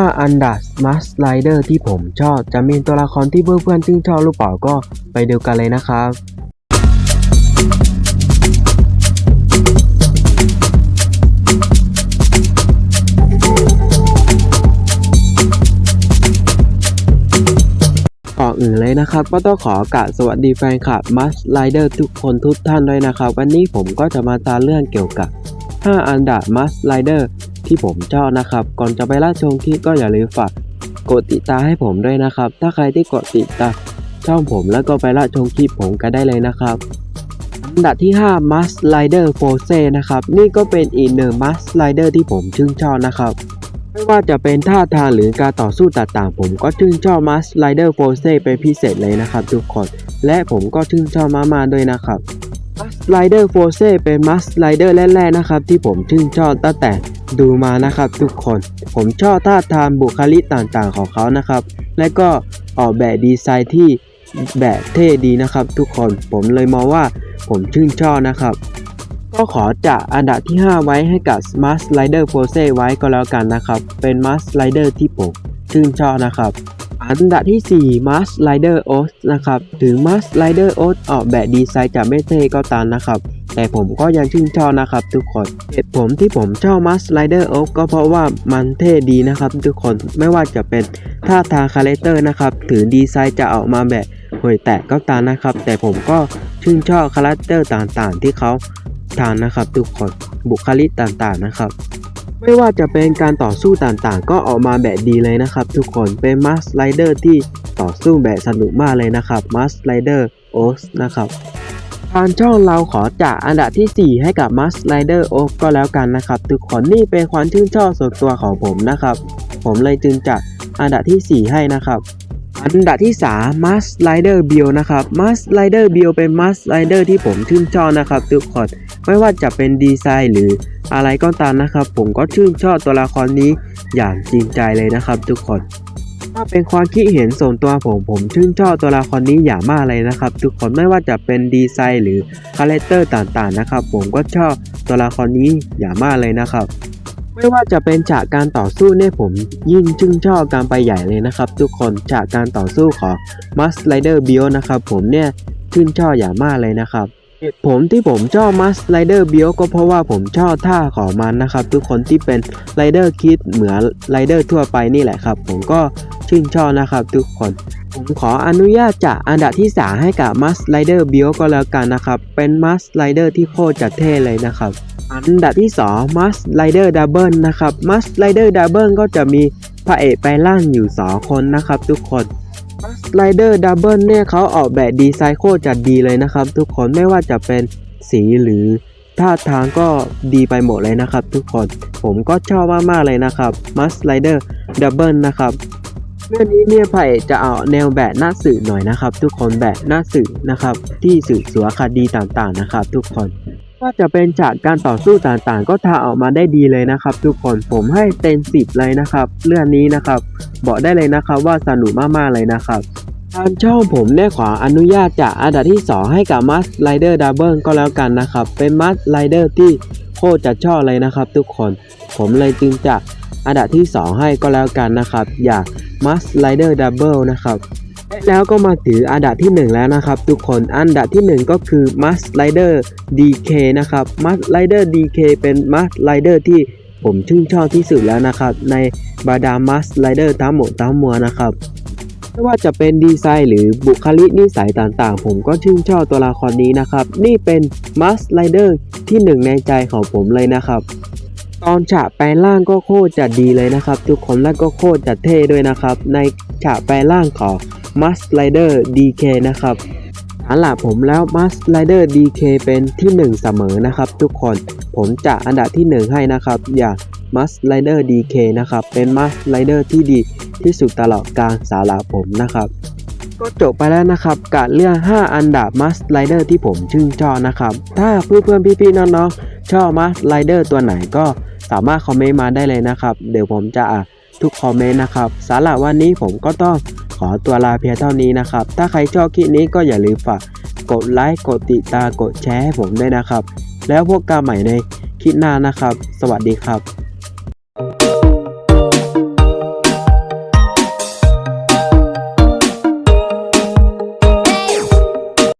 5อันดับมัสไลเดอร์ที่ผมชอบ จะมีตัวละครที่เพื่อนๆชื่นชอบหรือเปล่าก็ไปดูกันเลยนะครับก่อนอื่นเลยนะครับ ก็ต้องขอกราบสวัสดีแฟนคลับมัสไลเดอร์ทุกคนทุกท่านด้วยนะครับ วันนี้ผมก็จะมาตาเรื่องเกี่ยวกับ 5 อันดับมัสไลเดอร์ ที่ผมชอบนะครับ ก่อนจะไปรับชมคลิปก็อย่าลืมฝากกดติดตามให้ผมด้วยนะครับ ถ้าใครที่กดติดตามช่องผมแล้วก็ไปรับชมคลิปผมกันได้เลยนะครับอันดับที่ 5 Must Rider f o r c e นะครับ นี่ก็เป็นอีกหนึ่ง Must Rider ที่ผมชื่นชอบนะครับไม่ว่าจะเป็นท่าทางหรือการต่อสู้ต่างๆ ผมก็ชื่นชอบ Must Rider f o r c e เป็นพิเศษเลยนะครับทุกคน และผมก็ชื่นชอบมากๆด้วยนะครับ Rider f o r c e เป็น Must Rider แรกๆนะครับที่ผมชื่นชอบตั้งแต่ดูมานะครับทุกคน ผมชอบท่าทางบุคลิกต่างๆของเขานะครับ และก็ออกแบบดีไซน์ที่แบบเท่ดีนะครับ ทุกคนผมเลยมองว่าผมชื่นชอบนะครับ ก็ขอจะอันดับที่ 5 ไว้ให้กับ Must Rider f o r c e ไว้ก็แล้วกันนะครับ เป็น Must Rider ที่ผมชื่นชอบนะครับ อันดับที่ 4 Must Rider o a t นะครับถึง Must Rider o a t ออกแบบดีไซน์จะไม่เท่ก็ตามนะครับ แต่ผมก็ยังชื่นชอบนะครับทุกคนเหตุผลที่ผมชอบ Must Rider o a t ก็เพราะว่ามันเท่ดีนะครับทุกคนไม่ว่าจะเป็นท่าทางคาแรคเตอร์นะครับถึงดีไซน์จะออกมาแบบห่วยแตกก็ตามนะครับ แต่ผมก็ชื่นชอบคาแรคเตอร์ต่างๆ ที่เขาทานนะครับทุกคนบุคลิกต่างๆนะครับ ไม่ว่าจะเป็นการต่อสู้ต่างๆ ก็ออกมาแบบดีเลยนะครับ ทุกคนเป็นมัสไ r เดอร์ที่ต่อสู้แบบสนุกมากเลยนะครับมัสไ r เดอร์โอสนะครับทางช่องเราขอจากอันดับที่ 4 ให้กับมัสไ r เดอร์โอสก็แล้วกันนะครับ ทุกคนนี่เป็นความชื่นชอบส่วนตัวของผมนะครับ ผมเลยจึงจัดอันดับที่ 4 ให้นะครับ อันดับที่ 3 Must Rider b i l นะครับ Must Rider b i l เป็น Must Rider ที่ผมชื่นชอบนะครับ ทุกคน ไม่ว่าจะเป็นดีไซน์หรืออะไรก็ตามนะครับ ผมก็ชื่นชอบตัวละครนี้อย่างจริงใจเลยนะครับ ทุกคน ถ้าเป็นความคิดเห็นส่วนตัวผมผมชื่นชอบตัวละครนี้อย่างมากเลยนะครับ ทุกคนไม่ว่าจะเป็นดีไซน์หรือคาแรคเตอร์ต่างๆนะครับ ผมก็ชอบตัวละครนี้อย่างมากเลยนะครับไม่ว่าจะเป็นฉากการต่อสู้เนี่ยผมยิ่งชื่นชอบการไปใหญ่เลยนะครับ ทุกคนฉากการต่อสู้ของ Must Rider b i o นะครับผมเนี่ยชื่นชอบอย่างมากเลยนะครับ เหตุผลที่ผมชอบ Must Rider b i o ก็เพราะว่าผมชอบท่าของมันนะครับ ทุกคนที่เป็น Rider Kit เหมือน Rider ทั่วไปนี่แหละครับ ผมก็ชื่นชอบนะครับ ทุกคนผมขออนุญาตจากอันดับที่ 3 ให้กับ Must Rider b i o ก็แล้วกันนะครับ เป็น Must Rider ที่โคตรจะเท่เลยนะครับอันดับที่2 Must Rider Double นะครับ Must Rider Double ก็จะมีพระเอกไปลร่างอยู่ 2 คนนะครับทุกคน Rider Double เนี่ยเขาออกแบบดีไซน์โคตรจัดดีเลยนะครับ ทุกคนไม่ว่าจะเป็นสีหรือท่าทางก็ดีไปหมดเลยนะครับ ทุกคนผมก็ชอบมากๆเลยนะครับ Must Rider Double นะครับเรื่องนี้เนี่ยพระเอกจะเอาแนวแบบหน้าสื่อหน่อยนะครับ ทุกคนแบบหน้าสื่อนะครับ ที่สื่อสารคดีต่างๆนะครับ ทุกคน ว่าจะเป็นฉากการต่อสู้ต่างๆ ก็ทาออกมาได้ดีเลยนะครับ ทุกคนผมให้เต็มสิบเลยนะครับ เรื่องนี้นะครับ บอกได้เลยนะครับว่าสนุกมากๆเลยนะครับทางช่องผมได้ขออนุญาตจากอันดับที่ 2 ให้กับมัสไ r เดอร์ดับเบิลก็แล้วกันนะครับ เป็นมัสไ r เดอร์ที่โคตรจะชอบเลยนะครับ ทุกคนผมเลยจึงจะอันดับที่ 2 ให้ก็แล้วกันนะครับ อยากมัสไ r เดอร์ดับเบิลนะครับ และแล้วก็มาถึงอันดับที่ 1 แล้วนะครับ ทุกคนอันดับที่ 1 ก็คือ Must Rider DK นะครับ Must Rider DK เป็น Must Rider ที่ผมชื่นชอบที่สุดแล้วนะครับ ในบรรดา Must Rider ทั้งหมดทั้งมวลนะครับไม่ว่าจะเป็นดีไซน์หรือบุคลิกนิสัยต่างๆ ผมก็ชื่นชอบตัวละครนี้นะครับ นี่เป็น Must Rider ที่หนึ่งในใจของผมเลยนะครับ ตอนฉากแปลงร่างก็โคตรจะดีเลยนะครับ ทุกคนและก็โคตรจะเท่ด้วยนะครับ ในฉากแปลงร่างของ Must Rider DK นะครับอันหลับผมแล้ว Must Rider DK เป็นที่ 1 เสมอนะครับ ทุกคนผมจะอันดับที่ 1 ให้นะครับ อย่าง Must Rider DK นะครับ เป็น Must Rider ที่ดีที่สุดตลอดกาลสาระผมนะครับ ก็จบไปแล้วนะครับกับเรื่อง5อันดับ Must Rider ที่ผมชื่นชอบนะครับ ถ้าเพื่อนๆพี่ๆน้องๆชอบ Must Rider ตัวไหนก็สามารถคอมเมนต์มาได้เลยนะครับ เดี๋ยวผมจะอ่าน ทุกคอมเมนต์นะครับสาระวันนี้ผมก็ต้องขอตัวลาเพียงเท่านี้นะครับ ถ้าใครชอบคลิปนี้ก็อย่าลืมฝากกดไลค์กดติดตามกดแชร์ให้ผมด้วยนะครับ แล้วพบกันใหม่ในคลิปหน้านะครับ สวัสดีครับ